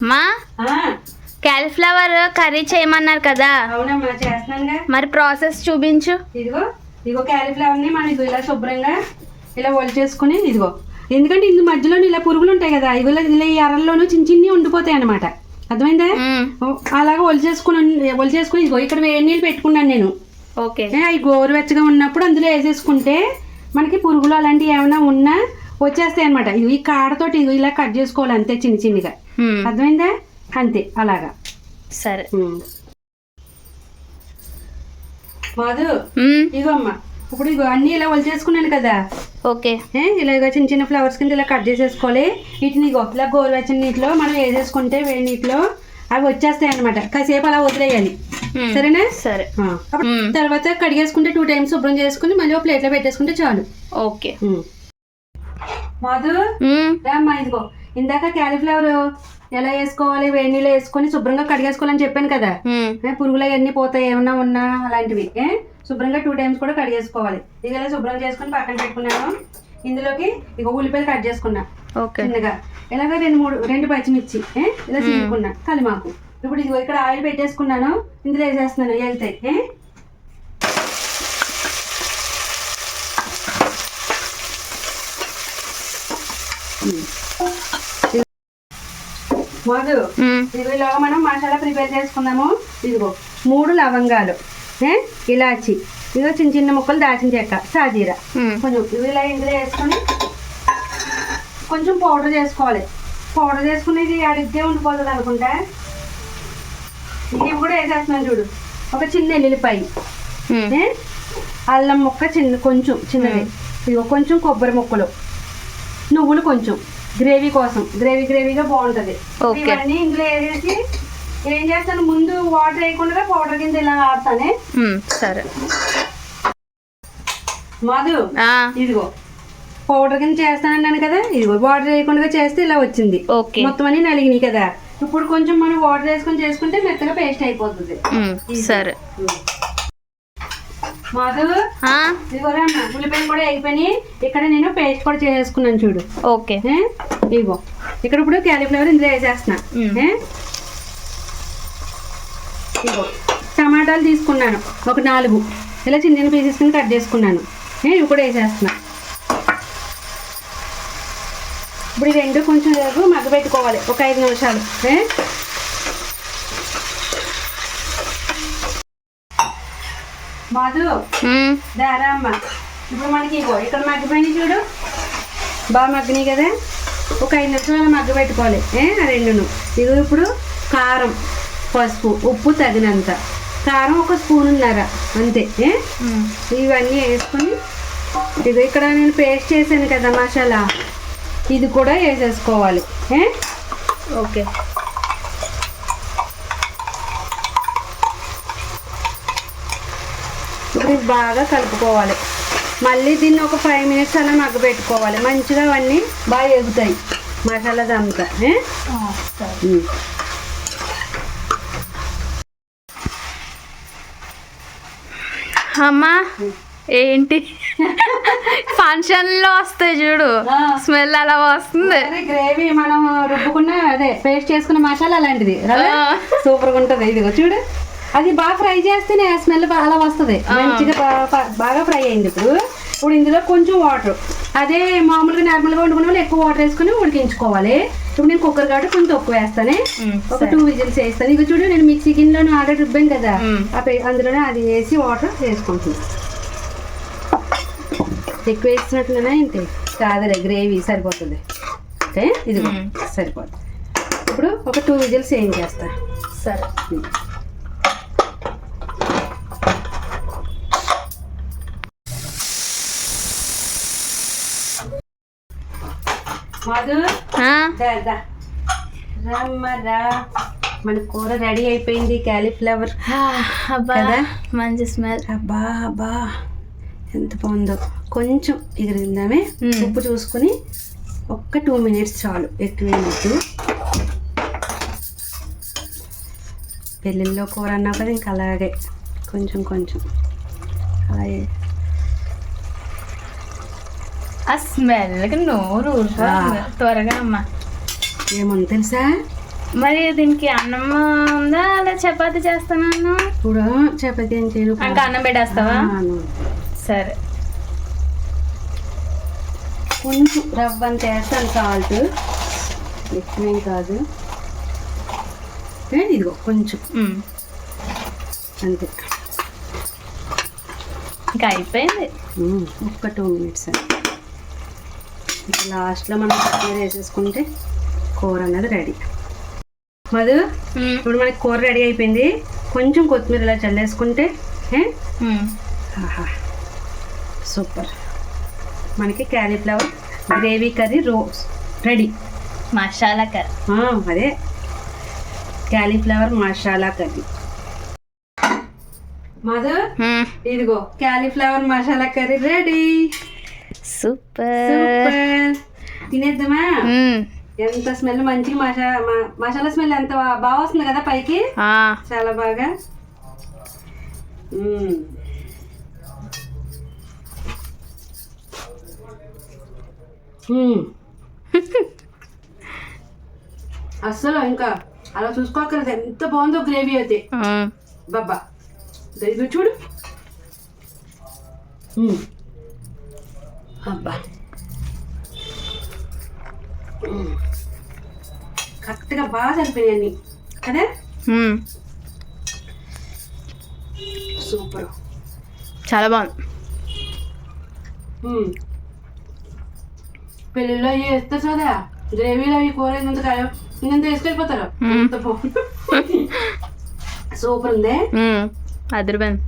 మా? ఆ, cauliflower curry చేయమన్నారు కదా. అవునమ్మా చేస్తున్నానుగా. మరి ప్రాసెస్ చూపించు. ఇదిగో ఇదిగో క్యాలీఫ్లవర్ని మనం ఇలా శుభ్రంగా ఇలా చేసుకుని ఇదిగో. ఎందుకంటే ఇందు మధ్యలో ఇలా పురుగులు ఉంటాయి కదా ఇవి ఇలా ఈ అరల్లోనూ చిన్న చిన్నవి ఉండిపోతాయి అనమాట అర్థమైందా? అలాగా ఒలిచేసుకుని ఒలిచేసుకుని ఇదిగో ఇక్కడ వేడి నీళ్ళు పెట్టుకున్నాను నేను. ఓకే. అవి గోరువెచ్చగా ఉన్నప్పుడు అందులో వేసేసుకుంటే మనకి పురుగులు అలాంటివి ఏమైనా ఉన్నా వచ్చేస్తాయి అనమాట ఇవి ఈ కాడతోటి ఇలా కట్ చేసుకోవాలి అంతే చిన్న చిన్నగా. అర్థమైందా? అంతే అలాగా. సరే. మాధు మ్మ్. ఇగో అమ్మ ఇప్పుడు ఇగో అన్ని ఇలా ఒలిచేసుకున్నాను కదా. ఓకే. ఇలాగ చిన్న చిన్న ఫ్లవర్స్ కింద ఇలా కట్ చేసేసుకోవాలి. వీటిని ఇగో ఇలా గోరువెచ్చని నీటిలో మనం వేసేసుకుంటే వేడి నీటిలో అవి వచ్చేస్తాయి అనమాట కాసేపు అలా వదిలేయాలి. సరేనా? సరే. తర్వాత కడిగేసుకుంటే టూ టైమ్స్ శుభ్రం చేసుకుని మళ్ళీ ఒక ప్లేట్లో పెట్టేసుకుంటే చాలు. ఓకే. మాధు? మ్మ్. రామ్మా ఇదిగో. ఇందాక క్యాలీఫ్లవర్ ఎలా వేసుకోవాలి వేడి నీళ్ళు వేసుకొని శుభ్రంగా కడిగేసుకోవాలని చెప్పాను కదా. పురుగులు అవన్నీ పోతాయి ఏమన్నా ఉన్నా అలాంటివి. ఏ శుభ్రంగా టూ టైమ్స్ కూడా కడిగేసుకోవాలి. ఇది ఇలా శుభ్రం చేసుకొని పక్కన పెట్టుకున్నాను. ఇందులోకి ఇక ఉల్లిపాయలు కట్ చేసుకున్నా. చిన్నగా. ఇలాగ రెండు మూడు రెండు పచ్చిమిర్చి ఇలా చీరుకున్నా కలిమాకు ఇప్పుడు ఇదిగో ఇక్కడ ఆయిల్ పెట్టేసుకున్నాను. ఇందులో వేసేస్తున్నాను వెళ్తాయి మధు ఇలాగ మనం మసాలా ప్రిపేర్ చేసుకుందాము. ఇదిగో మూడు లవంగాలు ఇలాచి. ఇదిగో చిన్న చిన్న ముక్కలు దాచిన చెక్క సాజీరా. కొంచెం ఇలా ఇందులో వేసుకొని కొంచెం పౌడర్ చేసుకోవాలి. పౌడర్ చేసుకునేది అడిగితే ఉండిపోతుంది అనుకుంటా. ఇవి కూడా వేసేస్తున్నాను చూడు. ఒక చిన్న ఎల్లుల్లిపాయ? అల్లం ముక్క చిన్న కొంచెం చిన్నది ఇదిగో కొంచెం కొబ్బరి ముక్కలు. నువ్వులు కొంచెం గ్రేవీ కోసం. గ్రేవీ గ్రేవీగా బాగుంటది. ఇవన్నీ ఇందులో వేసేసి ఏం చేస్తాను ముందు వాటర్ వేయకుండా పౌడర్ కింద ఇలా ఆడతానే. సరే. మధు ఇదిగో. పౌడర్ కింద చేస్తానన్నాను కదా ఇదిగో వాటర్ వేయకుండా చేస్తే ఇలా వచ్చింది. ఓకే. మొత్తం అన్ని నలిగినాయి కదా. ఇప్పుడు కొంచెం మనం వాటర్ వేసుకొని చేసుకుంటే మెత్తగా పేస్ట్ అయిపోతుంది. సరే. మధు ఆ, ఇదిగో రామ్మా ఉల్లిపాయలు కూడా అయిపోయినాయి. ఇక్కడ నేను పేస్ట్ కూడా చేసేసుకున్నాను చూడు. ఓకే. ఏ? ఇదిగో. ఇక్కడ ఇప్పుడు క్యాలీఫ్లవర్ ఇందులో వేసేస్తున్నా? ఇదిగో. టమాటాలు తీసుకున్నాను. ఒక నాలుగు. ఇలా చిన్న చిన్న పీసెస్ కింద కట్ చేసుకున్నాను. ఇవి కూడా వేసేస్తున్నా. ఇప్పుడు ఈ రెండు కొంచెం మగ్గ పెట్టుకోవాలి ఒక ఐదు నిమిషాలు. మధు. మ్మ్. దారా అమ్మ ఇప్పుడు మనకి ఇగో ఇక్కడ మగ్గిపోయినాయి చూడు. బాగా మగ్గినాయి కదా. ఒక ఐదు నిమిషాలు మగ్గ పెట్టుకోవాలి ఏ రెండును. ఇగో ఇప్పుడు కారం పసుపు ఉప్పు తగినంత. కారం ఒక స్పూన్ ఉన్నారా అంతే ఏ. ఇవన్నీ వేసుకొని ఇదిగో ఇక్కడ నేను పేస్ట్ చేశాను కదా మసాలా. ఇది కూడా వేసేసుకోవాలి ఏ? ఓకే. ఇది బాగా కలుపుకోవాలి. మళ్ళీ దీన్ని ఒక ఫైవ్ మినిట్స్ అలా మగ్గ పెట్టుకోవాలి మంచిగా అవన్నీ బాగా ఎగుతాయి. మసాలా దంతా. అమ్మా ఏంటి? ఫంక్షన్లో వస్తాయి చూడు. స్మెల్ అలా వస్తుంది. గ్రేవీ మనం రుబ్బుకున్న అదే పేస్ట్ చేసుకున్న మసాలా అలాంటిది. సూపర్గా ఉంటుంది. ఇదిగో చూడు. అది బాగా ఫ్రై చేస్తేనే స్మెల్ అలా వస్తుంది. మంచిగా బాగా ఫ్రై అయింది ఇప్పుడు. ఇప్పుడు ఇందులో కొంచెం వాటర్. అదే మామూలుగా నార్మల్గా వండుకునే వాళ్ళు ఎక్కువ వాటర్ వేసుకుని ఉడికించుకోవాలి. ఇప్పుడు నేను కుక్కర్ కాబట్టి కొంచెం తక్కువ వేస్తానే. మ్, ఒక. టూ విజిల్స్ వేస్తాను. ఇక చూడు నేను మిక్సీ గిన్నెలో ఆర్డర్ రుబ్బాను కదా. మ్. అందులోనే అది వేసి వాటర్ వేసుకుంటుంది ఎక్కువ వేసినట్లునే ఏంటి కాదులే గ్రేవీ సరిపోతుంది. ఓకే ఇది మ్. సరిపోతుంది. ఇప్పుడు ఒక టూ విజిల్స్ ఏం చేస్తా? సరే మధు ఆ, దా, దా. రమ్మరా మన కూర రెడీ అయిపోయింది క్యాలీఫ్లవర్. కదా? మంచి స్మెల్. అబ్బా అబ్బా. ఎంత బాగుందో. కొంచెం ఎగిరిందామే. ఉప్పు చూసుకుని ఒక్క టూ మినిట్స్ చాలు ఎక్కువ పెళ్ళిళ్ళలో కూర అన్నావు కదా ఇంకా అలాగే. కొంచెం కొంచెం. అలాగే. ఆ స్మెల్కి నోరు త్వరగా అమ్మా. ఏముంది తెలుసా? మరి దీనికి అన్నం ఉందా అలా చపాతి చేస్తాను ఇప్పుడు చపాతీ ఏం చేయను. ఇంకా అన్నం పెట్టేస్తావా. సరే. కొంచెం రవ్వ అంత వేస్తాను సాల్ట్. ఎక్కువేం కాదు. ఇదిగో కొంచెం. అంతే. ఇంకా అయిపోయింది. ఒక్క టూ మినిట్స్ అండి లాస్ట్లో మనం కొత్తిమీర వేసేసుకుంటే కూర అన్నది రెడీ. మధు. ఇప్పుడు మనకి కూర రెడీ అయిపోయింది. కొంచెం కొత్తిమీర ఇలా చల్లేసుకుంటే సూపర్. మనకి క్యాలీఫ్లవర్ గ్రేవీ కర్రీ రోస్ రెడీ. మసాలా కర్రీ. అదే. Cauliflower masala curry. మధు. ఇదిగో cauliflower masala curry ready. Super. తినేద్దామా. ఎంత స్మెల్? మంచిగా మసా మసాలా స్మెల్ ఎంత బాగా వస్తుంది కదా పైకి. చాలా బాగా. అస్సలు ఇంకా అలా చూసుకోకర్లేదు ఎంత బాగుందో గ్రేవీ అయితే. బాబా చూడు. అబ్బా. కరెక్ట్గా బాగా సరిపోయాయి కదా. సూపర్. చాలా బాగుంది. పెళ్ళిలో అవి వేస్తారు కదా గ్రేవీలో అవి కూర ఇంత కాయ ఇంత వేసుకెళ్ళిపోతారు సూపర్ ఉంది. అదిరిపోయింది.